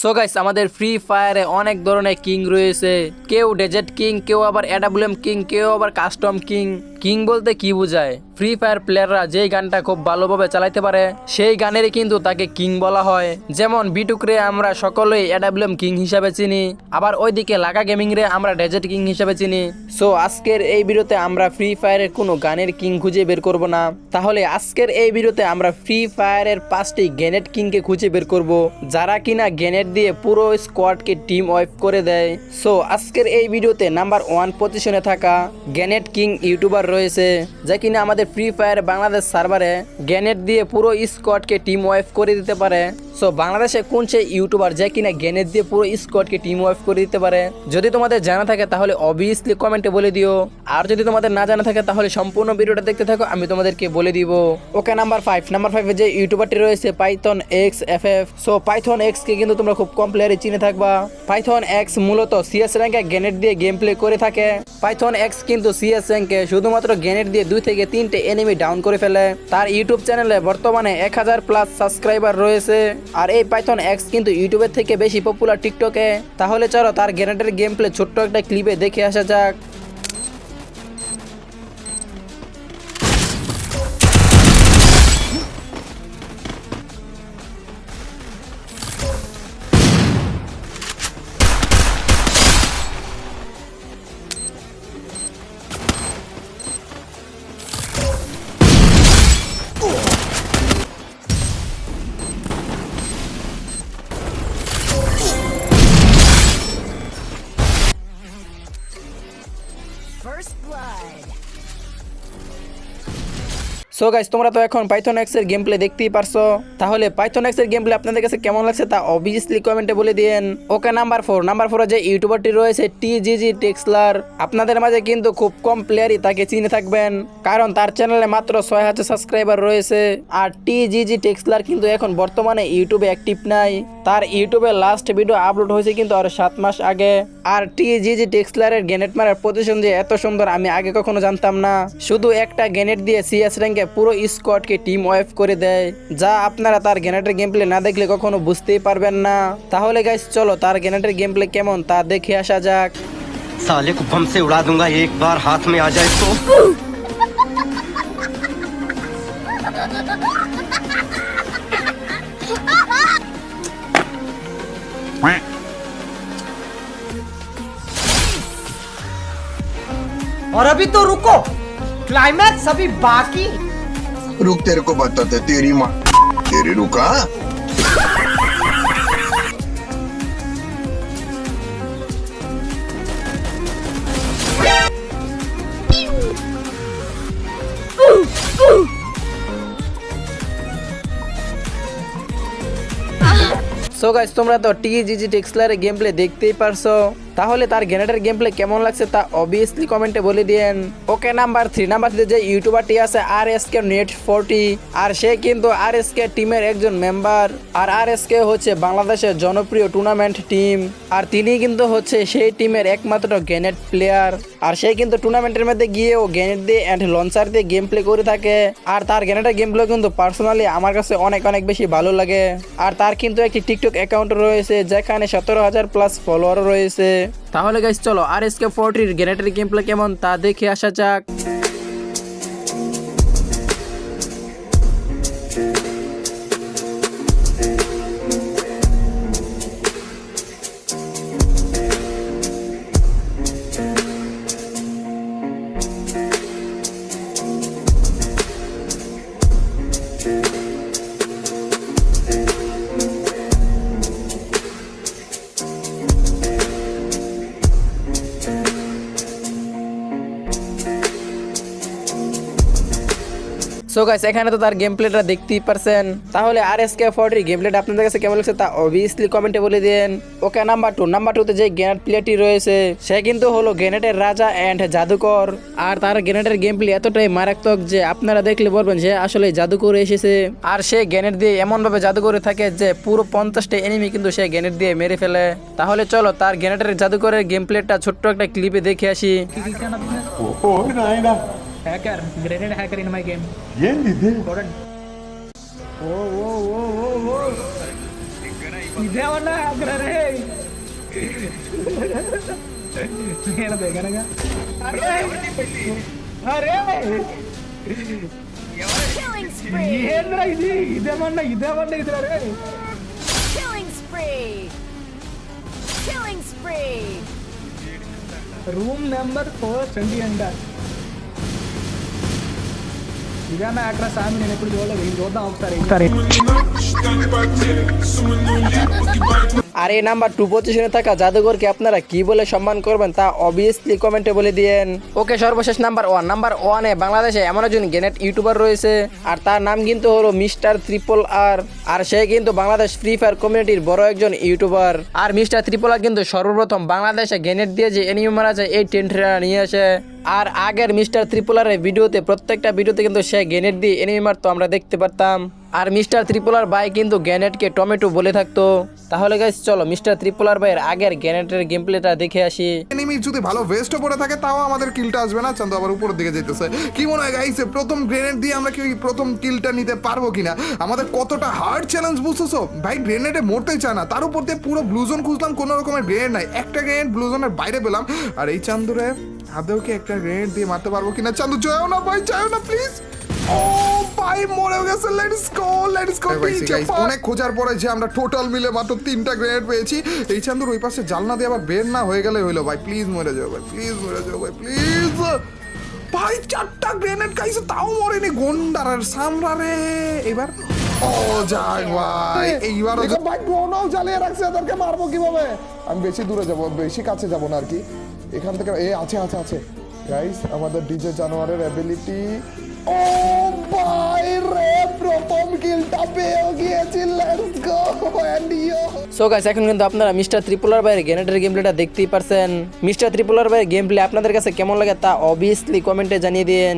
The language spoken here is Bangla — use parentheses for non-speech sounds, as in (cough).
সো গাইস আমাদের ফ্রি ফায়ারে অনেক ধরনের কিং রয়েছে। কেউ ডেজার্ট কিং কেউ আবার অ্যাডাবুলেম কিং কেউ আবার কাস্টম কিং কিং বলতে কি বোঝায়? ফ্রি ফায়ার প্লেয়াররা যেই গানটা খুব ভালোভাবে চালাইতে পারে, সেই গানেরই কিন্তু তাকে কিং বলা হয়। যেমন বিটুকরে আমরা সকলেই অ্যাডাবুলেম কিং হিসাবে চিনি, আবার ওইদিকে লাগা গেমিং রে আমরা ডেজার্ট কিং হিসাবে চিনি। সো আজকের এই ভিডিওতে আমরা ফ্রি ফায়ারের কোনো গানের কিং খুঁজে বের করব না। তাহলে আজকের এই ভিডিওতে আমরা ফ্রি ফায়ারের পাঁচটি গ্যানেট কিংকে খুঁজে বের করব, যারা কিনা গ্যানেট দিয়ে পুরো স্কোয়াডকে টিম ওয়াইপ করে দেয়। সো আজকের এই ভিডিওতে নাম্বার ওয়ান পজিশনে থাকা গ্যানেট কিং ইউটিউবার রয়েছে, যা কিনা আমাদের ফ্রি ফায়ার বাংলাদেশ সার্ভারে গ্যানেট দিয়ে পুরো স্কোয়াডকে টিম ওয়াইফ করে দিতে পারে। সো বাংলাদেশে কোন সেই ইউটিউবার যে কিনা গ্যানেট দিয়ে পুরো স্কোয়াডকে টিম ওয়াইপ করে দিতে পারে? যদি তোমাদের জানা থাকে তাহলে অবভিয়াসলি কমেন্টে বলে দিও। আর যদি তোমাদের না জানা থাকে তাহলে সম্পূর্ণ ভিডিওটা দেখতে থাকো, আমি তোমাদেরকে বলে দিব। ওকে নাম্বার ফাইভ নাম্বার ফাইভে যে ইউটিউবারটি রয়েছে Python X F F so Python X কে কিন্তু তোমরা খুব কম প্লেয়ারে চিনে থাকবা। পাইথন এক্স মূলত সিএস র্যাঙ্কে গ্যানেট দিয়ে গেম প্লে করে থাকে। পাইথন এক্স কিন্তু সিএস র্যাঙ্কে শুধুমাত্র গ্যানেট দিয়ে দুই থেকে তিনটে এনিমি ডাউন করে ফেলে। তার ইউটিউব চ্যানেলে বর্তমানে এক হাজার প্লাস সাবস্ক্রাইবার রয়েছে। আর এই পাইথন এক্স কিন্তু ইউটিউবের থেকে বেশি পপুলার টিকটকে তাহলে চলো তার গ্যানেটের গেম প্লে ছোট্ট একটা ক্লিপে দেখে আসা যাক। সো গাইস তোমরা তো এখন পাইথন এক্সের গেম প্লে দেখতেই পারছ। তাহলে পাইথন এক্সের গেম প্লে আপনাদের কাছে কেমন লাগছে তা অবভিয়াসলি কমেন্টে বলে দিয়েন। ওকে নাম্বার ফোর নাম্বার ফোরে যে ইউটিউবারটি রয়েছে টি জি জি টেক্সলার আপনাদের মাঝে কিন্তু খুব কম প্লেয়ারই তাকে চিনে থাকবেন। কারণ তার চ্যানেলে মাত্র ছয় হাজার সাবস্ক্রাইবার রয়েছে। আর টি জি জি টেক্সলার কিন্তু এখন বর্তমানে ইউটিউবে অ্যাক্টিভ নাই। তার ইউটিউবে লাস্ট ভিডিও আপলোড হয়েছে কিন্তু আর সাত মাস আগে আর টি জি জি টেক্সলারের গ্যানেট মারার পজিশন যে এত সুন্দর আমি আগে কখনো জানতাম না শুধু একটা গ্যানেট দিয়ে সিএস র্যাঙ্কে পুরো স্কোয়াডকে টিম ওয়াইফ করে দেয় যা আপনারা তার গ্যানেটের গেম প্লে না দেখলে কখনো বুঝতেই পারবেন না তাহলে গাইস চলো তার গ্যানেটের গেম প্লে কেমন তা দেখে আসা যাক साले को बम से उड़ा दूंगा एक बार हाथ में आ जाए (laughs) तो और अभी तो रुको। क्लाइमैक्स अभी बाकी। रुक तेरे को बताते तेरी माँ। तेरी रुका। সো গাইস তোমরা তো টি জি জি টেক্সলারের গেম প্লে দেখতেই পারছ। তাহলে তার গ্যানেটের গেম প্লে কেমন লাগছে তা অবভিয়াসলি কমেন্টে বলে দিয়েন। Okay number three number three যে ইউটিউবারটি আছে R S K net forty আর সে কিন্তু আর এস কে টিমের একজন মেম্বার আর আর এস কে হচ্ছে বাংলাদেশের জনপ্রিয় টুর্নামেন্ট টিম আর তিনি কিন্তু হচ্ছে সেই টিমের একমাত্র গ্যানেট প্লেয়ার আর সে কিন্তু টুর্নামেন্টের মধ্যে গিয়ে ও দিয়ে অ্যান্ড লঞ্চার দিয়ে গেম প্লে করে থাকে। আর তার গ্যানেটের গেম প্লে কিন্তু পার্সোনালি আমার কাছে অনেক অনেক বেশি ভালো লাগে। আর তার কিন্তু একটি টিকটক অ্যাকাউন্ট রয়েছে, যেখানে সতেরো হাজার প্লাস ফলোয়ার রয়েছে। তাহলে গাইস চলো আর এস কে ফোরটির গ্যানেটের গেম প্লে কেমন তা দেখে আসা যাক। সো গাইস এখানে তো তার গেম প্লেটা দেখতেই পারছেন। তাহলে আর এস কে ফোরটির গেম প্লেটা আপনাদের কাছে কেমন লাগছে তা অবভিয়াসলি কমেন্টে বলে দিন। ওকে নাম্বার টু নাম্বার টুতে যে গ্যানেট প্লেয়ারটি রয়েছে, সে কিন্তু হলো গ্যানেটের রাজা অ্যান্ড জাদুকর। আর তার গ্যানেটের গেম প্লে এতটাই মারাত্মক যে আপনারা দেখলে বলবেন যে আসলে জাদুকর এসেছে। আর সে গ্যানেট দিয়ে এমন ভাবে জাদু করে থাকে যে পুরো পঞ্চাশটা এনিমি কিন্তু সে গ্যানেট দিয়ে মেরে ফেলে। তাহলে চলো তার গ্যানেটের জাদুকরের গেম প্লেটা ছোট্ট একটা ক্লিপে দেখে আসি। Hacker grenade hacker in my game ಏನಿದೆ? ಕೊಡನ್ ಓ ಓ ಓ ಓ ಓ. ಇದೇವಲ್ಲ ಹ್ಯಾಕರ್ ರೇ ಹೇಳ್ದೆ ಗನಗ? ಅರೇ! ಏನ್ರ ಇದು? ಇದೇ ಮಣ್ಣ ಇದೇ ಮಣ್ಣ ಇದ್ರ ರೇ Killing spree! Killing spree! Room number four twenty ಅಂಡ ఇదేనా అక్కడ సామి నేను ఎప్పుడు చూడలేదు ఇది చూద్దాం ఒకసారి আর এই নাম্বার টু পজিশনে থাকা জাদুঘরকে আপনারা কি বলে সম্মান করবেন তা অবভিয়াসলি কমেন্টে বলে দিয়েন ওকে সর্বশেষ নাম্বার ওয়ান নাম্বার ওয়ানে বাংলাদেশে এমন একজন গেনেট ইউটিউবার রয়েছে আর তার নাম কিন্তু হলো মিস্টার ত্রিপল আর আর সে কিন্তু বাংলাদেশ ফ্রি ফায়ার কমিউনিটির বড় একজন ইউটিউবার আর মিস্টার ত্রিপল আর কিন্তু সর্বপ্রথম বাংলাদেশে গেনেট দিয়ে যে এনিমি মারা যায় এই টেন্টটা নিয়ে আসে আর আগের মিস্টার ত্রিপোলারের ভিডিওতে, প্রত্যেকটা ভিডিওতে কিন্তু সে গ্রেনেড দিয়ে এনিমি মারতো, আমরা দেখতে পারতাম। আর মিস্টার ত্রিপুলার ভাই কিন্তু গ্যানেটকে টমেটো বলে থাকতো। তাহলে গাইস চলো, মিস্টার ত্রিপোলার ভাইয়ের আগের গ্যানেটের গেম প্লেটা দেখে আসি। এনিমি যদি ভালো ভেস্টও পরে থাকে, তাও আমাদের কিলটা আসবে না। চান্দু আবার উপরের দিকে যেতেছে কি মনে হয় গাইছে প্রথম গ্রেনেড দিয়ে আমরা কি প্রথম কিলটা নিতে পারব কিনা? আমাদের কতটা হার্ড চ্যালেঞ্জ বুঝতেছো? ভাই গ্রেনেডে মরতে চায় না। তার উপর দিয়ে পুরো ব্লুজোন খুঁজলাম, কোনো রকমের গ্রেনেড নাই। একটা গ্রেনেড ব্লুজোনের বাইরে পেলাম। আর এই চান্দুরে আদেও কি একটা গ্রেনেড দিয়ে মারতে পারব কিনা? চান্দু যাও না ভাই যাও না প্লিজ ও ভাই মরে গেছে। লেটস গো লেটস গো অনেক খোঁজার পরে যে আমরা টোটাল মিলে মাত্র তিনটা গ্রেনেড পেয়েছি এই চান্দুর ওই পাশে জালনা দিয়ে আবার বের না হয়ে গেলে হইল। ভাই প্লিজ মরে যাও ভাই প্লিজ মরে যাও ভাই প্লিজ ভাই চারটা গ্রেনেড খাইছে তাও মরেনি। গন্ডারের সামরা রে। এবার ও যাক ভাই এইবার ভাই ড্রোনও জ্বালিয়ে রাখছে এদেরকে মারবো কীভাবে? আমি বেশি দূরে যাব বেশি কাছে যাব না আর কি। এখান থেকে, এ, আছে আছে আছে। গাইস আমাদের ডিজে জানোয়ারের অ্যাবিলিটি ও ভাই রে, প্রথম কিলটা পেয়ে গিয়েছি let's go and you so guys এখন কিন্তু আপনারা মিস্টার ত্রিপুলার ভাইয়ের গ্যানেটের গেম প্লেটা দেখতেই পারছেন। মিস্টার ত্রিপুলার ভাইয়ের গেম প্লে আপনাদের কাছে কেমন লাগে তা অবভিয়াসলি কমেন্টে জানিয়ে দিন।